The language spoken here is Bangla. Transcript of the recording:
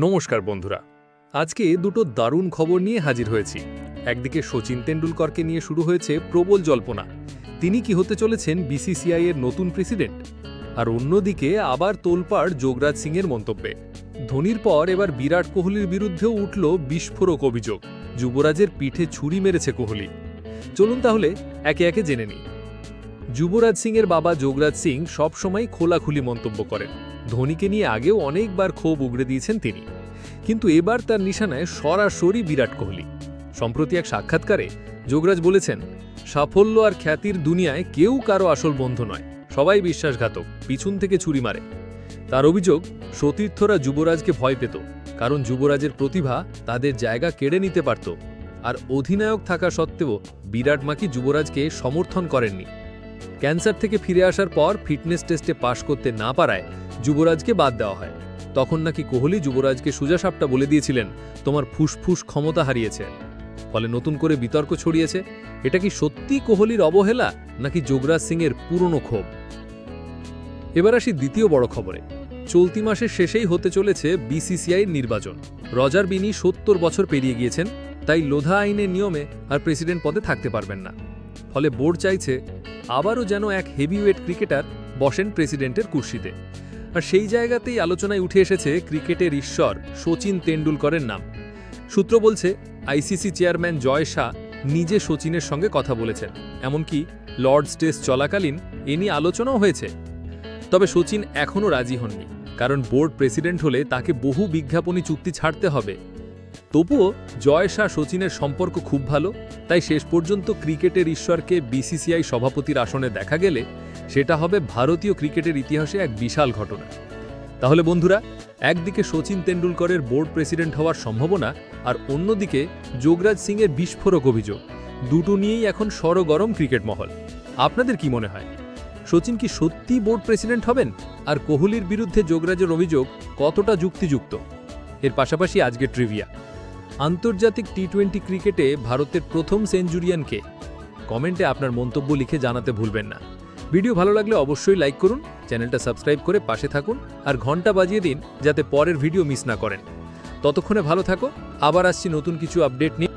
নমস্কার বন্ধুরা। আজকে দুটো দারুণ খবর নিয়ে হাজির হয়েছি। একদিকে সচিন তেন্ডুলকরকে নিয়ে শুরু হয়েছে প্রবল জল্পনা। তিনি কি হতে চলেছেন বিসিসিআই এর নতুন প্রেসিডেন্ট? আর অন্যদিকে আবার তোলপাড় যোগরাজ সিংয়ের মন্তব্যে। ধোনির পর এবার বিরাট কোহলির বিরুদ্ধেও উঠল বিস্ফোরক অভিযোগ। যুবরাজের পিঠে ছুরি মেরেছে কোহলি। চলুন তাহলে একে একে জেনে নিই। যুবরাজ সিংয়ের বাবা যোগরাজ সিং সবসময় খোলাখুলি মন্তব্য করেন। ধোনিকে নিয়ে আগেও অনেকবার ক্ষোভ উগড়ে দিয়েছেন তিনি। কিন্তু এবার তার নিশানায় সরাসরি বিরাট কোহলি। সম্প্রতি এক সাক্ষাৎকারে যোগরাজ বলেছেন, সাফল্য আর খ্যাতির দুনিয়ায় কেউ কারও আসল বন্ধু নয়, সবাই বিশ্বাসঘাতক, পিছন থেকে ছুরি মারে। তার অভিযোগ, সতীর্থরা যুবরাজকে ভয় পেত, কারণ যুবরাজের প্রতিভা তাদের জায়গা কেড়ে নিতে পারত। আর অধিনায়ক থাকা সত্ত্বেও বিরাট মাকি যুবরাজকে সমর্থন করেননি। ক্যান্সার থেকে ফিরে আসার পর ফিটনেস টেস্টে পাশ করতে না পারায় যুবরাজকে বাদ দেওয়া হয়। তখন নাকি কোহলি যুবরাজকে সুজাসাপটা বলে দিয়েছিলেন, তোমার ফুসফুস ক্ষমতা হারিয়েছে। ফলে নতুন করে বিতর্ক ছড়িয়েছে। এটা কি সত্যি কোহলির অবহেলা, নাকি যোগরাজ সিংয়ের পুরনো ক্ষোভ? এবার আসি দ্বিতীয় বড় খবরে। চলতি মাসের শেষেই হতে চলেছে বিসিসিআই নির্বাচন। রজার বিনি সত্তর বছর পেরিয়ে গিয়েছেন, তাই লোধা আইনের নিয়মে আর প্রেসিডেন্ট পদে থাকতে পারবেন না। ফলে বোর্ড চাইছে আবারও যেন এক হেভিওয়েট ক্রিকেটার বসেন প্রেসিডেন্টের কুর্সিতে। আর সেই জায়গাতেই আলোচনায় উঠে এসেছে ক্রিকেটের ঈশ্বর সচিন তেন্ডুলকরের নাম। সূত্র বলছে আইসিসি চেয়ারম্যান জয় শাহ নিজে সচিনের সঙ্গে কথা বলেছেন। এমনকি লর্ডস টেস্ট চলাকালীন এ নিয়ে আলোচনাও হয়েছে। তবে সচিন এখনও রাজি হননি, কারণ বোর্ড প্রেসিডেন্ট হলে তাকে বহু বিজ্ঞাপনী চুক্তি ছাড়তে হবে। তবুও জয় শাহ সচিনের সম্পর্ক খুব ভালো, তাই শেষ পর্যন্ত ক্রিকেটের ঈশ্বরকে বিসিসিআই সভাপতির আসনে দেখা গেলে সেটা হবে ভারতীয় ক্রিকেটের ইতিহাসে এক বিশাল ঘটনা। তাহলে বন্ধুরা, একদিকে সচিন তেন্ডুলকরের বোর্ড প্রেসিডেন্ট হওয়ার সম্ভাবনা আর অন্যদিকে যোগরাজ সিংয়ের বিস্ফোরক অভিযোগ, দুটো নিয়েই এখন সরগরম ক্রিকেট মহল। আপনাদের কি মনে হয়? সচিন কি সত্যি বোর্ড প্রেসিডেন্ট হবেন? আর কোহলির বিরুদ্ধে যোগরাজের অভিযোগ কতটা যুক্তিযুক্ত? এর পাশাপাশি আজকে ট্রিভিয়া আন্তর্জাতিক টি টোয়েন্টি ক্রিকেটে ভারতের প্রথম সেঞ্চুরিয়ানকে কমেন্টে আপনার মন্তব্য লিখে জানাতে ভুলবেন না। ভিডিও ভালো লাগলে অবশ্যই লাইক করুন, চ্যানেলটা সাবস্ক্রাইব করে পাশে থাকুন আর ঘণ্টা বাজিয়ে দিন যাতে পরের ভিডিও মিস না করেন। ততক্ষণে ভালো থাকো, আবার আসছি নতুন কিছু আপডেট নিয়ে।